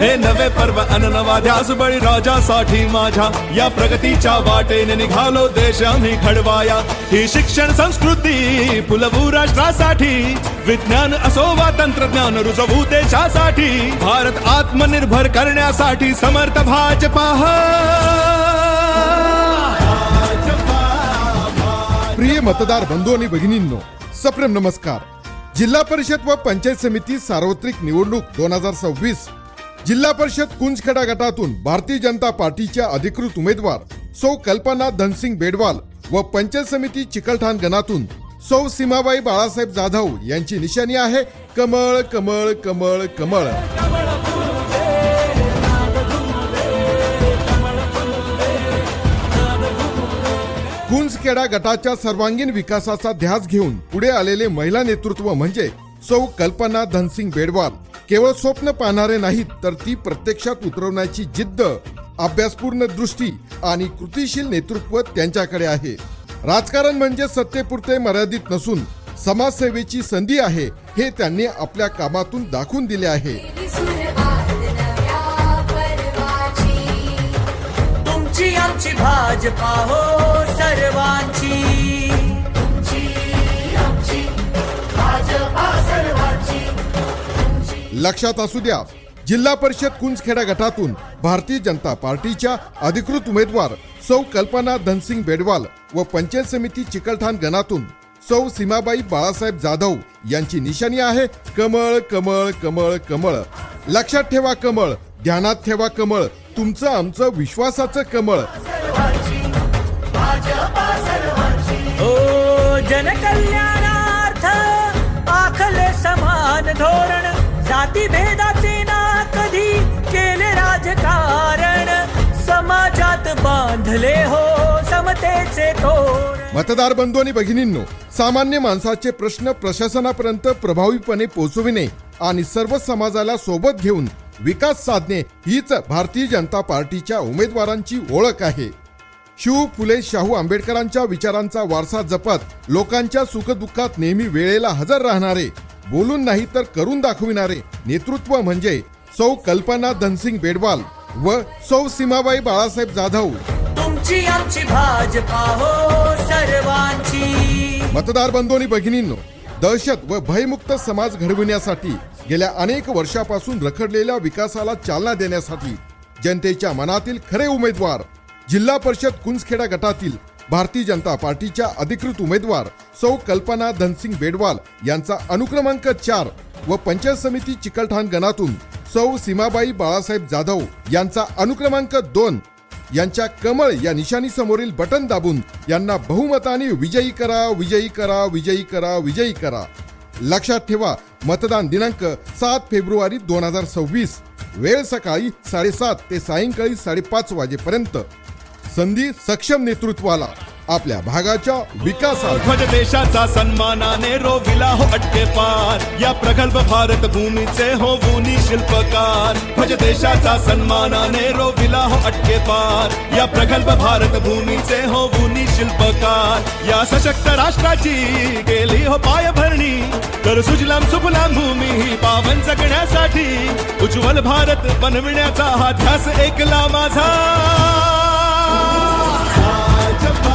हे नवे पर्व अन नवा ध्यास बळी राजासाठी माझ्या. या प्रगतीच्या वाटेने निघालो देश आम्ही घडवाया ही शिक्षण संस्कृती फुलवू राष्ट्रासाठी. विज्ञान असो वा तंत्रज्ञान रुजवू देशासाठी. भारत आत्मनिर्भर करण्यासाठी समर्थ भाजपा प्रिय मतदार बंधू आणि भगिनींनो सप्रेम नमस्कार. जिल्हा परिषद व पंचायत समिती सार्वत्रिक निवडणूक दोन हजार सव्वीस जिल्हा परिषद कुंजखेडा गटातून भारतीय जनता पार्टीच्या अधिकृत उमेदवार सौ कल्पना धनसिंग बेडवाल व पंचायत समिती चिकलठाण गणातून सौ सीमाबाई बाळासाहेब जाधव यांची निशाणी आहे. कमळ कमळ कमळ कमळ. कुंजखेडा गटाच्या सर्वांगीण विकासाचा ध्यास घेऊन पुढे आलेले महिला नेतृत्व म्हणजे सौ कल्पना धनसिंग बेडवाल. केवळ स्वप्न पाहणारे नाहीत तर ती प्रत्यक्षात उतरवण्याची जिद्द अभ्यासपूर्ण दृष्टी आणि कृतिशील नेतृत्व त्यांच्याकडे आहे. राजकारण म्हणजे सत्तेपुरते मर्यादित नसून समाजसेवेची संधी आहे हे त्यांनी आपल्या कामातून दाखवून दिले आहे. तुमची आमची भाजपा हो सर्वांची. लक्षात असू द्या जिल्हा परिषद कुंजखेडा गटातून भारतीय जनता पार्टीच्या अधिकृत उमेदवार सौ कल्पना धनसिंग बेडवाल व पंचायत समिती चिकलठाण गणातून सौ सीमाबाई बाळासाहेब जाधव यांची निशाणी आहे. कमळ कमळ कमळ कमळ. लक्षात ठेवा कमळ ध्यानात ठेवा कमळ तुमचं आमचं विश्वासाचं कमळ. हो, जनकल्याणार्थ आखले समान धोरण जाती भेदाचे ना कधी केले राजकारण? समाजात बांधले हो समतेचे तोरण. मतदार बंधू आणि भगिनींनो सामान्य माणसाचे प्रश्न प्रशासनापर्यंत प्रभावीपणे पोहोचविणे आणि सर्व समाजाला सोबत घेऊन विकास साधणे हीच भारतीय जनता पार्टीच्या उमेदवारांची ओळख आहे. शिव फुले शाहू आंबेडकरांच्या विचारांचा वारसा जपत लोकांच्या सुखदुःखात नेहमी वेळेला हजर राहणारे बोलून नाही तर करून दाखविणारे. नेतृत्व म्हणजे सौ कल्पना धनसिंग बेडवाल व सौ सीमाबाई बाळासाहेब जाधव. तुमची आमची भाजपा हो सर्वांची. मतदार बंधू आणि भगिनींनो दहशत व भयमुक्त समाज घडविण्यासाठी गेल्या अनेक वर्षापासून रखडलेल्या विकासाला चालना देण्यासाठी जनतेच्या मनातील खरे उमेदवार जिल्हा परिषद कुंजखेडा गटातील भारतीय जनता पार्टीच्या अधिकृत उमेदवार सौ कल्पना धनसिंग बेडवाल यांचा अनुक्रमांक चार व पंचायत समिती चिकलठाण गणातून सौ सीमाबाई बाळासाहेब जाधव यांचा अनुक्रमांक दोन यांच्या कमळ या निशाणी समोरील बटन दाबून यांना बहुमताने विजयी करा विजयी करा विजयी करा विजयी करा. लक्षात ठेवा मतदान दिनांक सात फेब्रुवारी दोन हजार सव्वीस. वेळ सकाळी साडेसात ते सायंकाळी साडेपाच वाजेपर्यंत. संधी सक्षम नेतृत्वाला आपल्या भागाच्या विकासाला. ध्वज देशाचा सन्मानाने रोविला हो अटके पार. या प्रगल्भ भारत भूमीचे हो गुणी शिल्पकार. ध्वज देशाचा सन्मानाने रोविला हो अटके पार. या प्रगल्भ भारत भूमीचे हो गुणी शिल्पकार. या सशक्त राष्ट्राची गेली हो पायभरणी. तर सुजलाम सुफलाम भूमी ही पावन जगण्यासाठी. उज्ज्वल भारत बनविण्याचा हा ध्यास ऐकला माझा. भाजपा